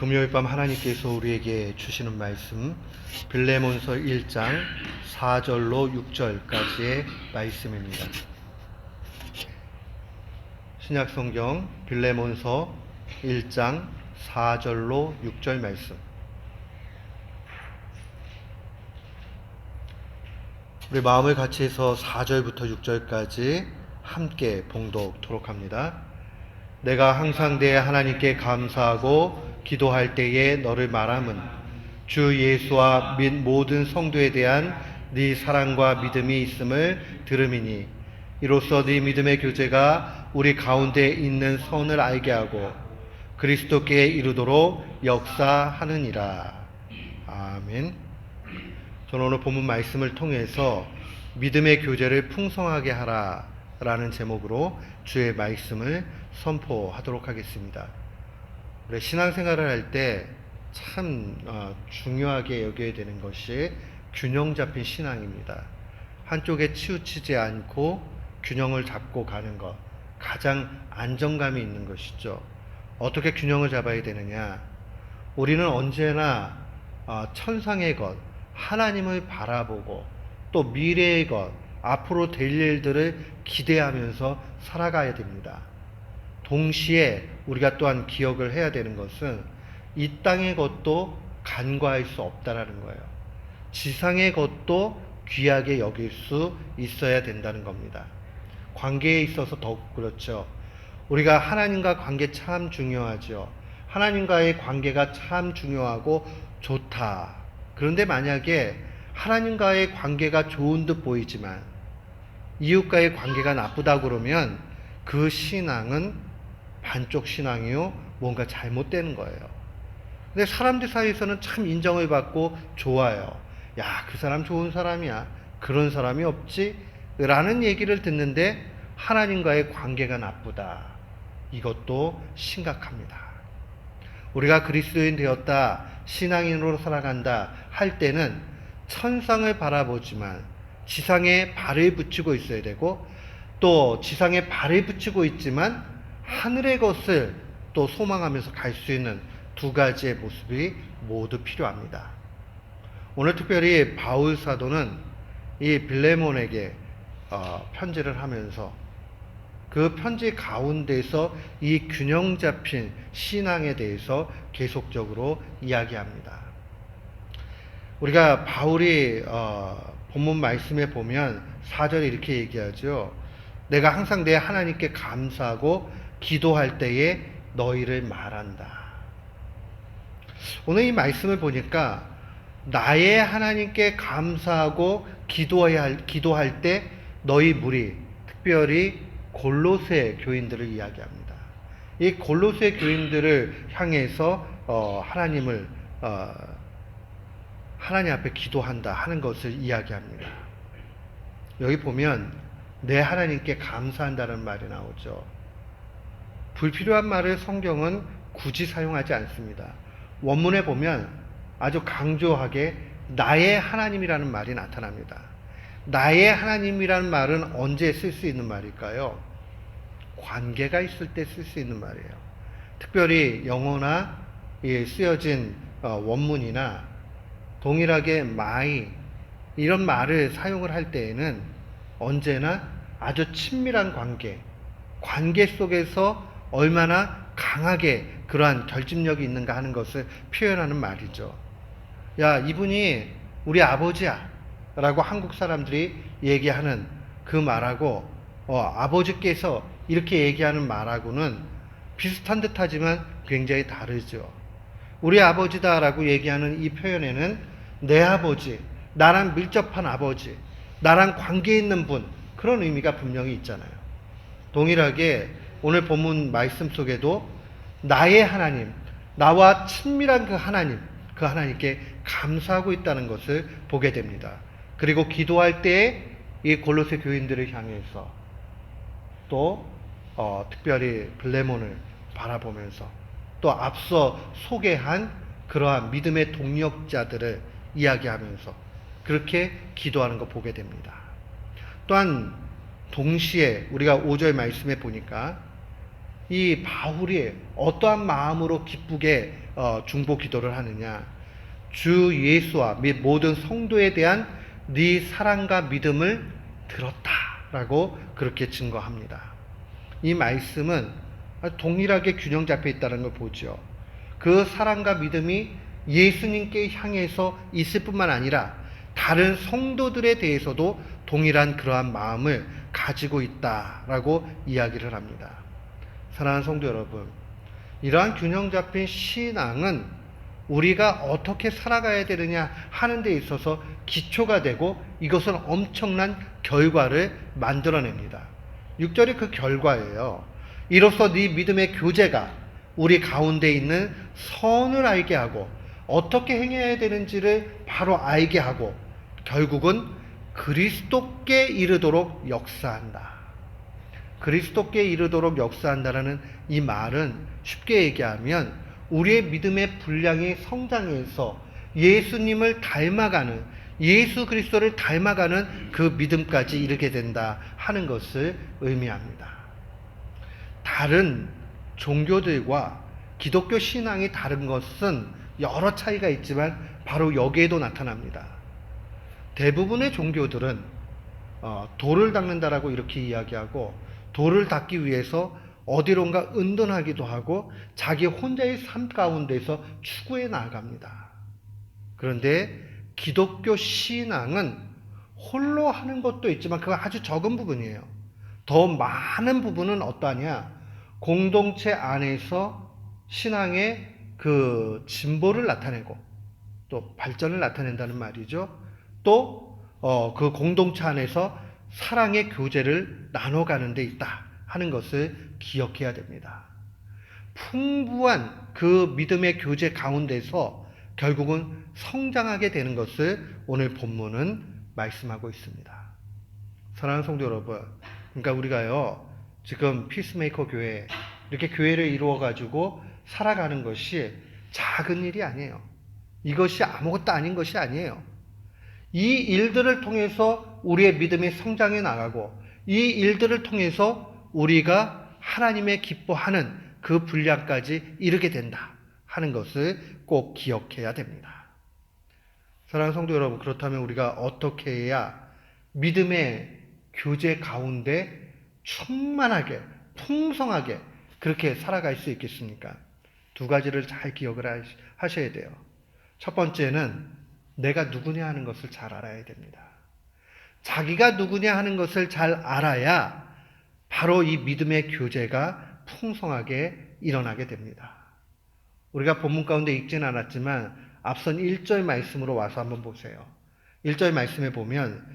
금요일 밤 하나님께서 우리에게 주시는 말씀 빌레몬서 1장 4절로 6절까지의 말씀입니다. 신약 성경 빌레몬서 1장 4절로 6절 말씀. 우리 마음을 같이 해서 4절부터 6절까지 함께 봉독토록 합니다. 내가 항상 내 하나님께 감사하고 기도할 때에 너를 말함은 주 예수와 및 모든 성도에 대한 네 사랑과 믿음이 있음을 들음이니 이로써 네 믿음의 교제가 우리 가운데 있는 선을 알게 하고 그리스도께 이르도록 역사하느니라. 아멘. 저는 오늘 본문 말씀을 통해서 믿음의 교제를 풍성하게 하라 라는 제목으로 주의 말씀을 선포하도록 하겠습니다. 우리 신앙생활을 할 때참 중요하게 여겨야 되는 것이 균형 잡힌 신앙입니다. 한쪽에 치우치지 않고 균형을 잡고 가는 것 가장 안정감이 있는 것이죠. 어떻게 균형을 잡아야 되느냐? 우리는 언제나 천상의 것, 하나님을 바라보고 또 미래의 것, 앞으로 될 일들을 기대하면서 살아가야 됩니다. 동시에 우리가 또한 기억을 해야 되는 것은 이 땅의 것도 간과할 수 없다라는 거예요. 지상의 것도 귀하게 여길 수 있어야 된다는 겁니다. 관계에 있어서 더욱 그렇죠. 우리가 하나님과 관계 참 중요하죠. 하나님과의 관계가 참 중요하고 좋다. 그런데 만약에 하나님과의 관계가 좋은 듯 보이지만 이웃과의 관계가 나쁘다 그러면 그 신앙은 반쪽 신앙이요. 뭔가 잘못되는 거예요. 근데 사람들 사이에서는 참 인정을 받고 좋아요. 야, 그 사람 좋은 사람이야. 그런 사람이 없지? 라는 얘기를 듣는데 하나님과의 관계가 나쁘다. 이것도 심각합니다. 우리가 그리스도인 되었다, 신앙인으로 살아간다 할 때는 천상을 바라보지만 지상에 발을 붙이고 있어야 되고 또 지상에 발을 붙이고 있지만 하늘의 것을 또 소망하면서 갈 수 있는 두 가지의 모습이 모두 필요합니다. 오늘 특별히 바울 사도는 이 빌레몬에게 어, 편지를 하면서 그 편지 가운데서 이 균형 잡힌 신앙에 대해서 계속적으로 이야기합니다. 우리가 바울이 어, 본문 말씀에 보면 4절에 이렇게 얘기하죠. 내가 항상 내 하나님께 감사하고 기도할 때에 너희를 말한다. 오늘 이 말씀을 보니까 나의 하나님께 감사하고 기도해야 할, 기도할 때 너희 무리, 특별히 골로새 교인들을 이야기합니다. 이 골로새 교인들을 향해서 어, 하나님을 어, 하나님 앞에 기도한다 하는 것을 이야기합니다. 여기 보면 내 하나님께 감사한다는 말이 나오죠. 불필요한 말을 성경은 굳이 사용하지 않습니다. 원문에 보면 아주 강조하게 나의 하나님이라는 말이 나타납니다. 나의 하나님이라는 말은 언제 쓸 수 있는 말일까요? 관계가 있을 때 쓸 수 있는 말이에요. 특별히 영어나 쓰여진 어, 원문이나 동일하게 my 이런 말을 사용을 할 때에는 언제나 아주 친밀한 관계, 관계 속에서 얼마나 강하게 그러한 결집력이 있는가 하는 것을 표현하는 말이죠. 야, 이분이 우리 아버지야. 라고 한국 사람들이 얘기하는 그 말하고, 어, 아버지께서 이렇게 얘기하는 말하고는 비슷한 듯 하지만 굉장히 다르죠. 우리 아버지다라고 얘기하는 이 표현에는 내 아버지, 나랑 밀접한 아버지, 나랑 관계 있는 분, 그런 의미가 분명히 있잖아요. 동일하게 오늘 본문 말씀 속에도 나의 하나님, 나와 친밀한 그 하나님, 그 하나님께 감사하고 있다는 것을 보게 됩니다. 그리고 기도할 때이 골로새 교인들을 향해서 또 어, 특별히 블레몬을 바라보면서 또 앞서 소개한 그러한 믿음의 동력자들을 이야기하면서 그렇게 기도하는 거 보게 됩니다. 또한 동시에 우리가 5절 말씀에 보니까 이 바울이 어떠한 마음으로 기쁘게 어, 중보 기도를 하느냐? 주 예수와 및 모든 성도에 대한 네 사랑과 믿음을 들었다라고 그렇게 증거합니다. 이 말씀은 동일하게 균형 잡혀 있다는 걸 보죠. 그 사랑과 믿음이 예수님께 향해서 있을 뿐만 아니라 다른 성도들에 대해서도 동일한 그러한 마음을 가지고 있다라고 이야기를 합니다. 사랑하는 성도 여러분, 이러한 균형 잡힌 신앙은 우리가 어떻게 살아가야 되느냐 하는 데 있어서 기초가 되고 이것은 엄청난 결과를 만들어냅니다. 6절이 그 결과예요. 이로써 네 믿음의 교제가 우리 가운데 있는 선을 알게 하고 어떻게 행해야 되는지를 바로 알게 하고 결국은 그리스도께 이르도록 역사한다. 그리스도께 이르도록 역사한다라는 이 말은 쉽게 얘기하면 우리의 믿음의 분량이 성장해서 예수님을 닮아가는 예수 그리스도를 닮아가는 그 믿음까지 이르게 된다 하는 것을 의미합니다. 다른 종교들과 기독교 신앙이 다른 것은 여러 차이가 있지만 바로 여기에도 나타납니다. 대부분의 종교들은 어, 돌을 닦는다라고 이렇게 이야기하고 돌을 닦기 위해서 어디론가 은둔하기도 하고 자기 혼자의 삶 가운데서 추구해 나아갑니다. 그런데 기독교 신앙은 홀로 하는 것도 있지만 그건 아주 적은 부분이에요. 더 많은 부분은 어떠하냐? 공동체 안에서 신앙의 그 진보를 나타내고 또 발전을 나타낸다는 말이죠. 또 어, 그 공동체 안에서 사랑의 교제를 나눠가는 데 있다 하는 것을 기억해야 됩니다. 풍부한 그 믿음의 교제 가운데서 결국은 성장하게 되는 것을 오늘 본문은 말씀하고 있습니다. 사랑하는 성도 여러분, 그러니까 우리가요, 지금 피스메이커 교회, 이렇게 교회를 이루어가지고 살아가는 것이 작은 일이 아니에요. 이것이 아무것도 아닌 것이 아니에요. 이 일들을 통해서 우리의 믿음이 성장해 나가고 이 일들을 통해서 우리가 하나님의 기뻐하는 그 분량까지 이르게 된다 하는 것을 꼭 기억해야 됩니다. 사랑하는 성도 여러분, 그렇다면 우리가 어떻게 해야 믿음의 교제 가운데 충만하게, 풍성하게 그렇게 살아갈 수 있겠습니까? 두 가지를 잘 기억을 하셔야 돼요. 첫 번째는 내가 누구냐 하는 것을 잘 알아야 됩니다. 자기가 누구냐 하는 것을 잘 알아야 바로 이 믿음의 교제가 풍성하게 일어나게 됩니다. 우리가 본문 가운데 읽지는 않았지만 앞선 1절 말씀으로 와서 한번 보세요. 1절 말씀에 보면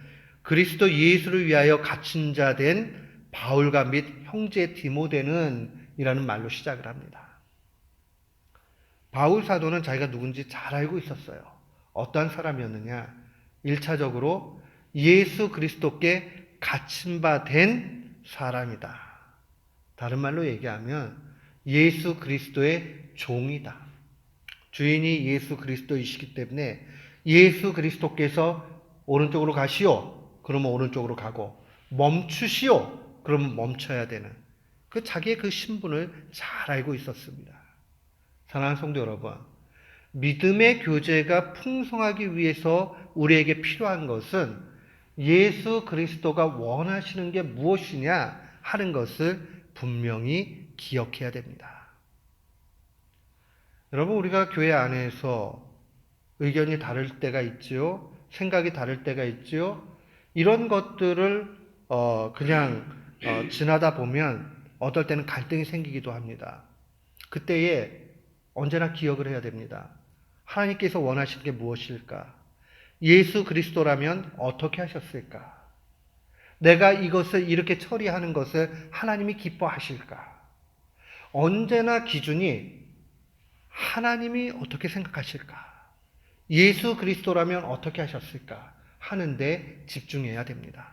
그리스도 예수를 위하여 갇힌 자 된 바울과 및 형제 디모데는 이라는 말로 시작을 합니다. 바울 사도는 자기가 누군지 잘 알고 있었어요. 어떠한 사람이었느냐? 1차적으로 예수 그리스도께 갇힌 바 된 사람이다. 다른 말로 얘기하면 예수 그리스도의 종이다. 주인이 예수 그리스도이시기 때문에 예수 그리스도께서 오른쪽으로 가시오. 그러면 오른쪽으로 가고 멈추시오. 그러면 멈춰야 되는 그 자기의 그 신분을 잘 알고 있었습니다. 사랑하는 성도 여러분, 믿음의 교제가 풍성하기 위해서 우리에게 필요한 것은 예수 그리스도가 원하시는 게 무엇이냐 하는 것을 분명히 기억해야 됩니다. 여러분, 우리가 교회 안에서 의견이 다를 때가 있지요. 생각이 다를 때가 있지요. 이런 것들을 어 그냥 어 지나다 보면 어떨 때는 갈등이 생기기도 합니다. 그때에 언제나 기억을 해야 됩니다. 하나님께서 원하시는 게 무엇일까? 예수 그리스도라면 어떻게 하셨을까? 내가 이것을 이렇게 처리하는 것을 하나님이 기뻐하실까? 언제나 기준이 하나님이 어떻게 생각하실까? 예수 그리스도라면 어떻게 하셨을까? 하는데 집중해야 됩니다.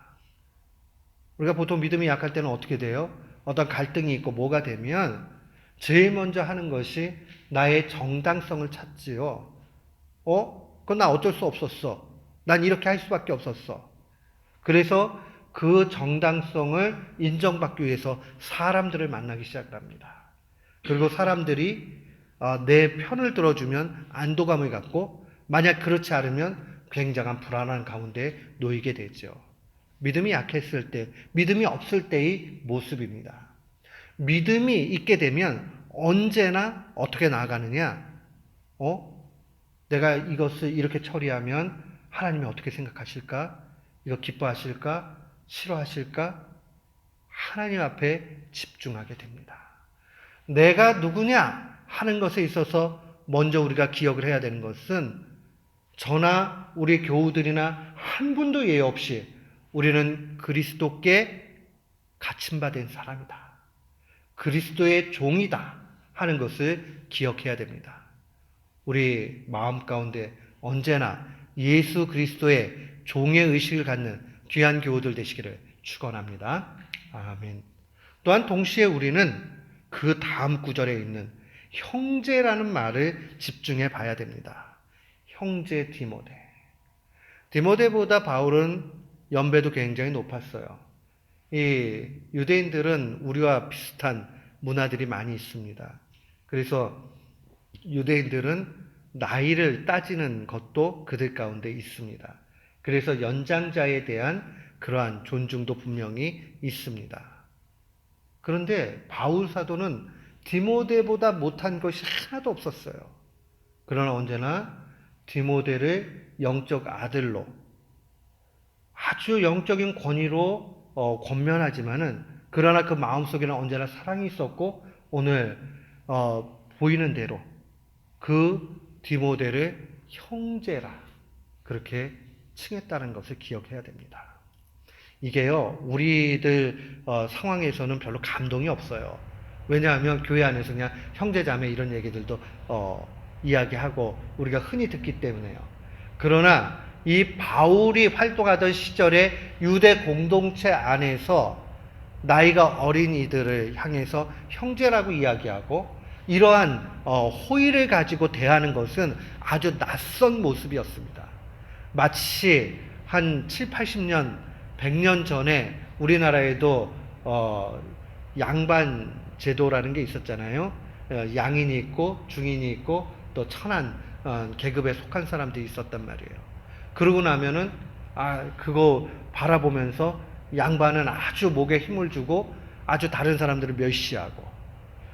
우리가 보통 믿음이 약할 때는 어떻게 돼요? 어떤 갈등이 있고 뭐가 되면 제일 먼저 하는 것이 나의 정당성을 찾지요. 어? 그건 나 어쩔 수 없었어. 난 이렇게 할 수밖에 없었어. 그래서 그 정당성을 인정받기 위해서 사람들을 만나기 시작합니다. 그리고 사람들이 어, 내 편을 들어주면 안도감을 갖고 만약 그렇지 않으면 굉장한 불안한 가운데 놓이게 되죠. 믿음이 약했을 때, 믿음이 없을 때의 모습입니다. 믿음이 있게 되면 언제나 어떻게 나아가느냐? 어? 내가 이것을 이렇게 처리하면 하나님이 어떻게 생각하실까? 이거 기뻐하실까? 싫어하실까? 하나님 앞에 집중하게 됩니다. 내가 누구냐 하는 것에 있어서 먼저 우리가 기억을 해야 되는 것은 저나 우리 교우들이나 한 분도 예외 없이 우리는 그리스도께 갇힌 바 된 사람이다. 그리스도의 종이다 하는 것을 기억해야 됩니다. 우리 마음 가운데 언제나 예수 그리스도의 종의 의식을 갖는 귀한 교우들 되시기를 축원합니다. 아멘. 또한 동시에 우리는 그 다음 구절에 있는 형제라는 말을 집중해 봐야 됩니다. 형제 디모데. 디모데보다 바울은 연배도 굉장히 높았어요. 이 유대인들은 우리와 비슷한 문화들이 많이 있습니다. 그래서 유대인들은 나이를 따지는 것도 그들 가운데 있습니다. 그래서 연장자에 대한 그러한 존중도 분명히 있습니다. 그런데 바울 사도는 디모데보다 못한 것이 하나도 없었어요. 그러나 언제나 디모데를 영적 아들로 아주 영적인 권위로 어, 권면하지만은 그러나 그 마음 속에는 언제나 사랑이 있었고 오늘 어, 보이는 대로 그 디모데를 형제라 그렇게 칭했다는 것을 기억해야 됩니다. 이게요 우리들 어, 상황에서는 별로 감동이 없어요. 왜냐하면 교회 안에서 그냥 형제자매 이런 얘기들도 어, 이야기하고 우리가 흔히 듣기 때문에요. 그러나 이 바울이 활동하던 시절에 유대 공동체 안에서 나이가 어린 이들을 향해서 형제라고 이야기하고 이러한 어, 호의를 가지고 대하는 것은 아주 낯선 모습이었습니다. 마치 한 7, 80년, 100년 전에 우리나라에도 어, 양반 제도라는 게 있었잖아요. 어, 양인이 있고 중인이 있고 또 천한 어, 계급에 속한 사람들이 있었단 말이에요. 그러고 나면은 아 그거 바라보면서 양반은 아주 목에 힘을 주고 아주 다른 사람들을 멸시하고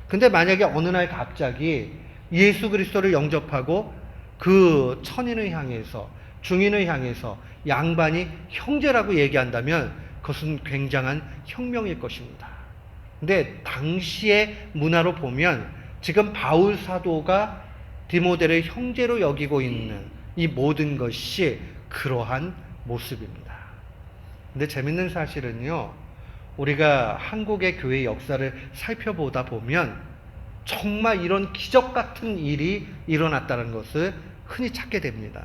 근데 만약에 어느 날 갑자기 예수 그리스도를 영접하고 그 천인을 향해서 중인을 향해서 양반이 형제라고 얘기한다면 그것은 굉장한 혁명일 것입니다. 근데 당시의 문화로 보면 지금 바울 사도가 디모데를 형제로 여기고 있는 이 모든 것이 그러한 모습입니다. 근데 재밌는 사실은요, 우리가 한국의 교회 역사를 살펴보다 보면 정말 이런 기적 같은 일이 일어났다는 것을 흔히 찾게 됩니다.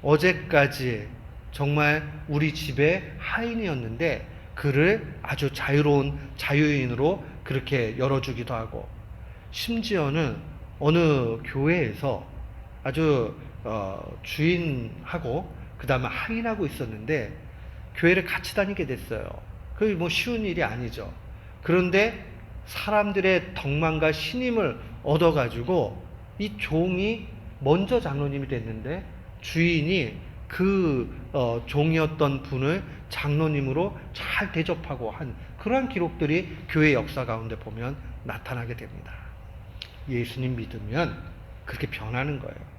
어제까지 정말 우리 집에 하인이었는데 그를 아주 자유로운 자유인으로 그렇게 열어주기도 하고 심지어는 어느 교회에서 아주 어, 주인하고 그 다음에 하인하고 있었는데 교회를 같이 다니게 됐어요. 그게 뭐 쉬운 일이 아니죠. 그런데 사람들의 덕망과 신임을 얻어가지고 이 종이 먼저 장로님이 됐는데 주인이 그 어, 종이었던 분을 장로님으로 잘 대접하고 한 그러한 기록들이 교회 역사 가운데 보면 나타나게 됩니다. 예수님 믿으면 그렇게 변하는 거예요.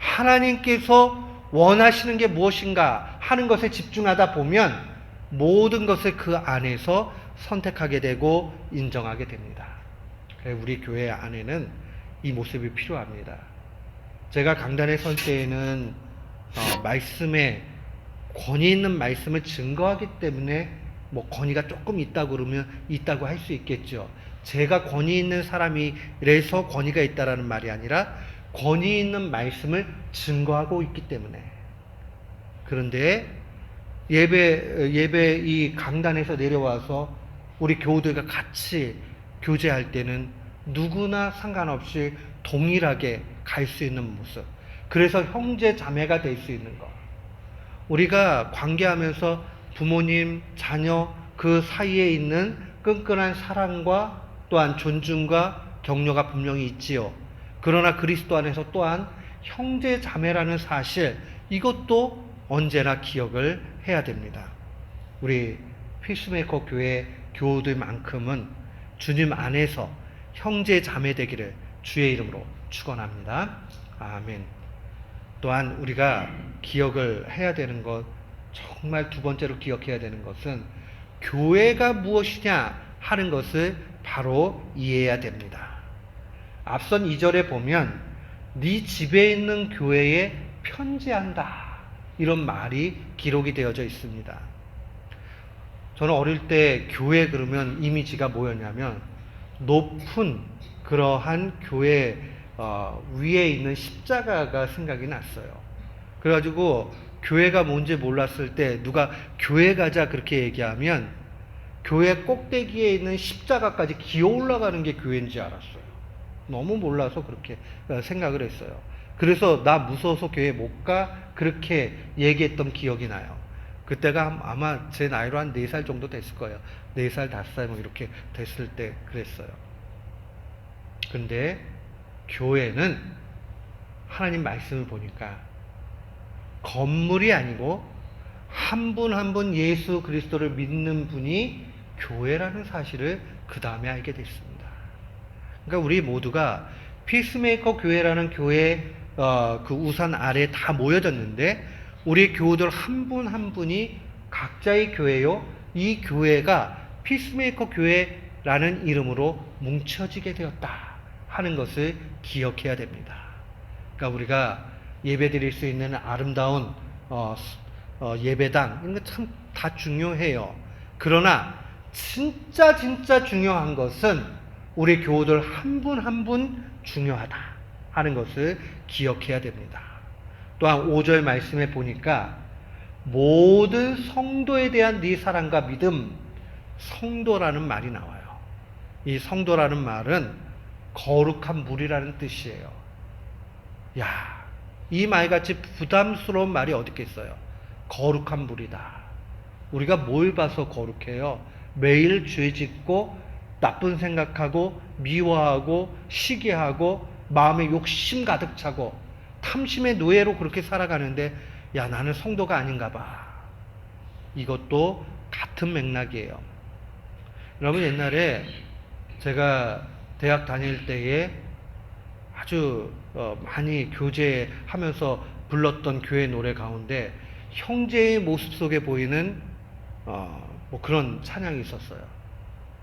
하나님께서 원하시는 게 무엇인가 하는 것에 집중하다 보면 모든 것을 그 안에서 선택하게 되고 인정하게 됩니다. 우리 교회 안에는 이 모습이 필요합니다. 제가 강단에 설 때에는 어, 말씀에 권위 있는 말씀을 증거하기 때문에 뭐 권위가 조금 있다고 그러면 있다고 할 수 있겠죠. 제가 권위 있는 사람이래서 권위가 있다라는 말이 아니라 권위 있는 말씀을 증거하고 있기 때문에. 그런데 예배, 예배 이 강단에서 내려와서 우리 교우들과 같이 교제할 때는 누구나 상관없이 동일하게 갈 수 있는 모습. 그래서 형제 자매가 될 수 있는 것. 우리가 관계하면서 부모님, 자녀 그 사이에 있는 끈끈한 사랑과 또한 존중과 격려가 분명히 있지요. 그러나 그리스도 안에서 또한 형제 자매라는 사실 이것도 언제나 기억을 해야 됩니다. 우리 피스메이커 교회 교우들만큼은 주님 안에서 형제 자매 되기를 주의 이름으로 축원합니다. 아멘. 또한 우리가 기억을 해야 되는 것 정말 두 번째로 기억해야 되는 것은 교회가 무엇이냐 하는 것을 바로 이해해야 됩니다. 앞선 2절에 보면 네 집에 있는 교회에 편지한다. 이런 말이 기록이 되어져 있습니다. 저는 어릴 때 교회 그러면 이미지가 뭐였냐면 높은 그러한 교회 어, 위에 있는 십자가가 생각이 났어요. 그래가지고 교회가 뭔지 몰랐을 때 누가 교회 가자 그렇게 얘기하면 교회 꼭대기에 있는 십자가까지 기어 올라가는 게 교회인지 알았어요. 너무 몰라서 그렇게 어, 생각을 했어요. 그래서 나 무서워서 교회 못 가? 그렇게 얘기했던 기억이 나요. 그때가 아마 제 나이로 한 4살 정도 됐을 거예요. 4살, 5살 뭐 이렇게 됐을 때 그랬어요. 근데 교회는 하나님 말씀을 보니까 건물이 아니고 한 분 한분 예수 그리스도를 믿는 분이 교회라는 사실을 그 다음에 알게 됐습니다. 그러니까 우리 모두가 피스메이커 교회라는 교회 어, 그 우산 아래 다 모여졌는데 우리 교우들 한 분 한 분이 각자의 교회요. 이 교회가 피스메이커 교회라는 이름으로 뭉쳐지게 되었다 하는 것을 기억해야 됩니다. 그러니까 우리가 예배 드릴 수 있는 아름다운 어, 어, 예배당 이런 거 참 다 중요해요. 그러나 진짜 진짜 중요한 것은 우리 교우들 한분 한 분 중요하다 하는 것을 기억해야 됩니다. 또한 5절 말씀에 보니까 모든 성도에 대한 네 사랑과 믿음 성도라는 말이 나와요. 이 성도라는 말은 거룩한 물이라는 뜻이에요. 야, 이 말같이 부담스러운 말이 어디 있겠어요? 거룩한 물이다. 우리가 뭘 봐서 거룩해요? 매일 죄 짓고 나쁜 생각하고 미워하고 시기하고 마음에 욕심 가득 차고 탐심의 노예로 그렇게 살아가는데 야 나는 성도가 아닌가 봐. 이것도 같은 맥락이에요. 여러분 옛날에 제가 대학 다닐 때에 아주 어, 많이 교제하면서 불렀던 교회 노래 가운데 형제의 모습 속에 보이는 어, 뭐 그런 찬양이 있었어요.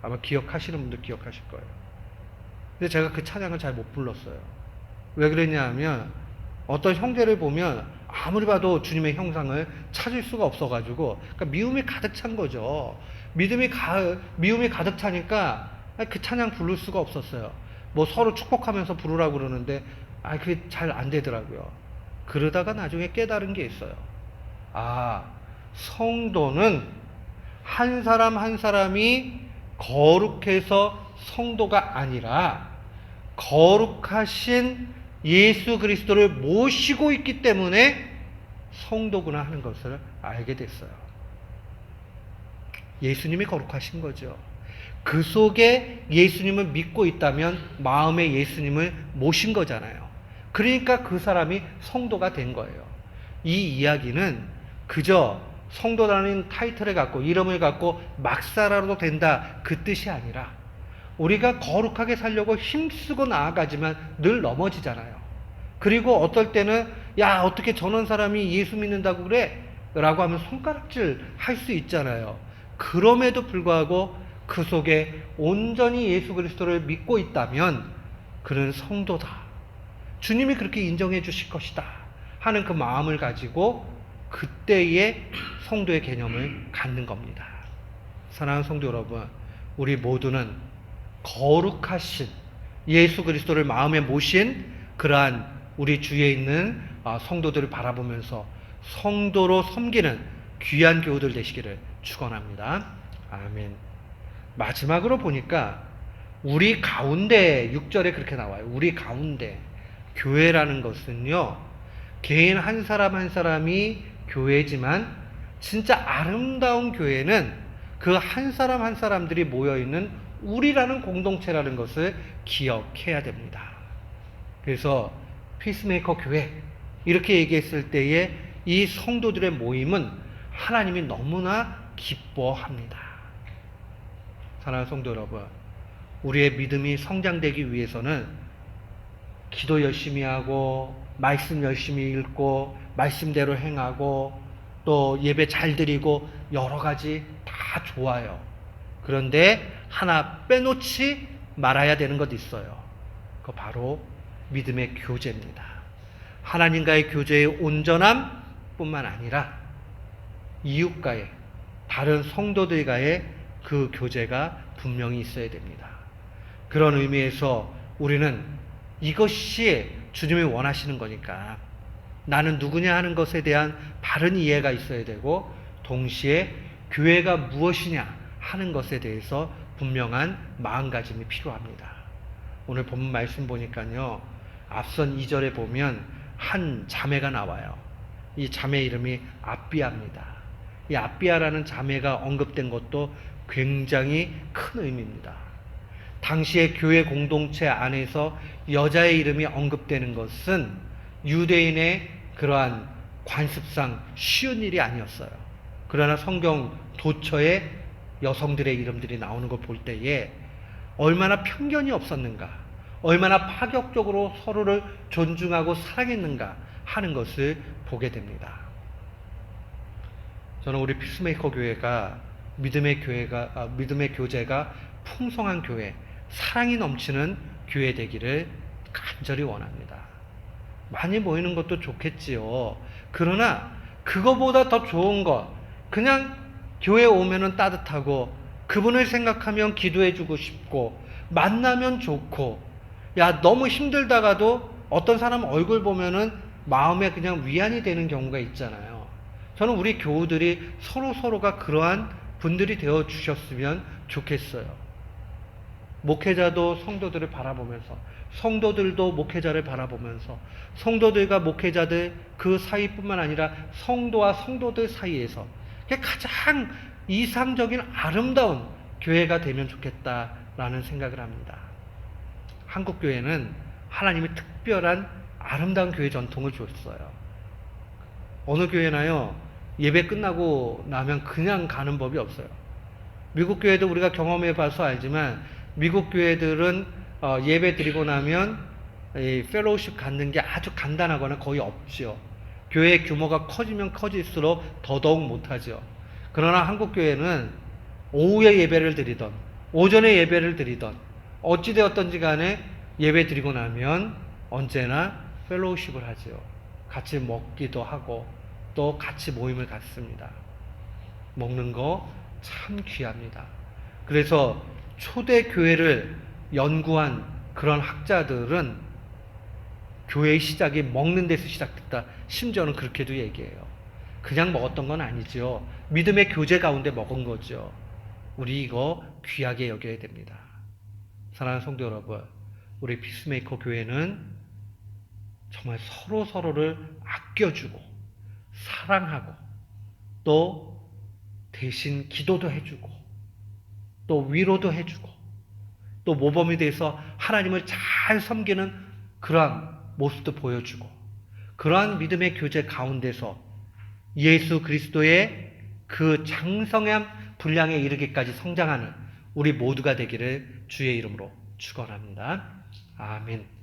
아마 기억하시는 분들 기억하실 거예요. 근데 제가 그 찬양을 잘 못 불렀어요. 왜 그랬냐 하면 어떤 형제를 보면 아무리 봐도 주님의 형상을 찾을 수가 없어가지고 그러니까 미움이 가득 찬 거죠. 믿음이 가, 미움이 가득 차니까 그 찬양 부를 수가 없었어요. 뭐 서로 축복하면서 부르라고 그러는데 아 그게 잘 안 되더라고요. 그러다가 나중에 깨달은 게 있어요. 아 성도는 한 사람 한 사람이 거룩해서 성도가 아니라 거룩하신 예수 그리스도를 모시고 있기 때문에 성도구나 하는 것을 알게 됐어요. 예수님이 거룩하신 거죠. 그 속에 예수님을 믿고 있다면 마음에 예수님을 모신 거잖아요. 그러니까 그 사람이 성도가 된 거예요. 이 이야기는 그저 성도라는 타이틀을 갖고 이름을 갖고 막 살아도 된다 그 뜻이 아니라 우리가 거룩하게 살려고 힘쓰고 나아가지만 늘 넘어지잖아요. 그리고 어떨 때는 야 어떻게 저런 사람이 예수 믿는다고 그래? 라고 하면 손가락질 할 수 있잖아요. 그럼에도 불구하고 그 속에 온전히 예수 그리스도를 믿고 있다면 그는 성도다. 주님이 그렇게 인정해 주실 것이다. 하는 그 마음을 가지고 그때의 성도의 개념을 갖는 겁니다. 사랑하는 성도 여러분, 우리 모두는 거룩하신 예수 그리스도를 마음에 모신 그러한 우리 주위에 있는 아, 성도들을 바라보면서 성도로 섬기는 귀한 교우들 되시기를 축원합니다. 아멘. 마지막으로 보니까 우리 가운데 6절에 그렇게 나와요. 우리 가운데 교회라는 것은요. 개인 한 사람 한 사람이 교회지만 진짜 아름다운 교회는 그 한 사람 한 사람들이 모여 있는 우리라는 공동체라는 것을 기억해야 됩니다. 그래서 피스메이커 교회 이렇게 얘기했을 때에 이 성도들의 모임은 하나님이 너무나 기뻐합니다. 사랑하는 성도 여러분, 우리의 믿음이 성장되기 위해서는 기도 열심히 하고 말씀 열심히 읽고 말씀대로 행하고 또 예배 잘 드리고 여러 가지 다 좋아요. 그런데 하나 빼놓지 말아야 되는 것 있어요. 그 바로 믿음의 교제입니다. 하나님과의 교제의 온전함 뿐만 아니라 이웃과의 다른 성도들과의 그 교제가 분명히 있어야 됩니다. 그런 의미에서 우리는 이것이 주님이 원하시는 거니까 나는 누구냐 하는 것에 대한 바른 이해가 있어야 되고 동시에 교회가 무엇이냐 하는 것에 대해서 분명한 마음가짐이 필요합니다. 오늘 본문 말씀 보니까요. 앞선 2절에 보면 한 자매가 나와요. 이 자매 이름이 아비아입니다. 이 아비아라는 자매가 언급된 것도 굉장히 큰 의미입니다. 당시의 교회 공동체 안에서 여자의 이름이 언급되는 것은 유대인의 그러한 관습상 쉬운 일이 아니었어요. 그러나 성경 도처에 여성들의 이름들이 나오는 걸 볼 때에 얼마나 편견이 없었는가, 얼마나 파격적으로 서로를 존중하고 사랑했는가 하는 것을 보게 됩니다. 저는 우리 피스메이커 교회가 믿음의 교회가 아, 믿음의 교제가 풍성한 교회, 사랑이 넘치는 교회 되기를 간절히 원합니다. 많이 모이는 것도 좋겠지요. 그러나 그거보다 더 좋은 것, 그냥 교회 오면은 따뜻하고 그분을 생각하면 기도해주고 싶고 만나면 좋고 야 너무 힘들다가도 어떤 사람 얼굴 보면은 마음에 그냥 위안이 되는 경우가 있잖아요. 저는 우리 교우들이 서로 서로가 그러한 분들이 되어 주셨으면 좋겠어요. 목회자도 성도들을 바라보면서 성도들도 목회자를 바라보면서 성도들과 목회자들 그 사이뿐만 아니라 성도와 성도들 사이에서 가장 이상적인 아름다운 교회가 되면 좋겠다라는 생각을 합니다. 한국 교회는 하나님의 특별한 아름다운 교회 전통을 줬어요. 어느 교회나요? 예배 끝나고 나면 그냥 가는 법이 없어요. 미국 교회도 우리가 경험해 봐서 알지만 미국 교회들은 어, 예배 드리고 나면 이 펠로우십 갖는 게 아주 간단하거나 거의 없죠. 교회 규모가 커지면 커질수록 더더욱 못하죠. 그러나 한국 교회는 오후에 예배를 드리던 오전에 예배를 드리던 어찌 되었던지 간에 예배 드리고 나면 언제나 펠로우십을 하죠. 같이 먹기도 하고 또 같이 모임을 갖습니다. 먹는 거 참 귀합니다. 그래서 초대 교회를 연구한 그런 학자들은 교회의 시작이 먹는 데서 시작됐다. 심지어는 그렇게도 얘기해요. 그냥 먹었던 건 아니죠. 믿음의 교제 가운데 먹은 거죠. 우리 이거 귀하게 여겨야 됩니다. 사랑하는 성도 여러분, 우리 피스메이커 교회는 정말 서로 서로를 아껴주고 사랑하고 또 대신 기도도 해주고 또 위로도 해주고 또 모범이 돼서 하나님을 잘 섬기는 그러한 모습도 보여주고 그러한 믿음의 교제 가운데서 예수 그리스도의 그 장성한 분량에 이르기까지 성장하는 우리 모두가 되기를 주의 이름으로 축원합니다. 아멘.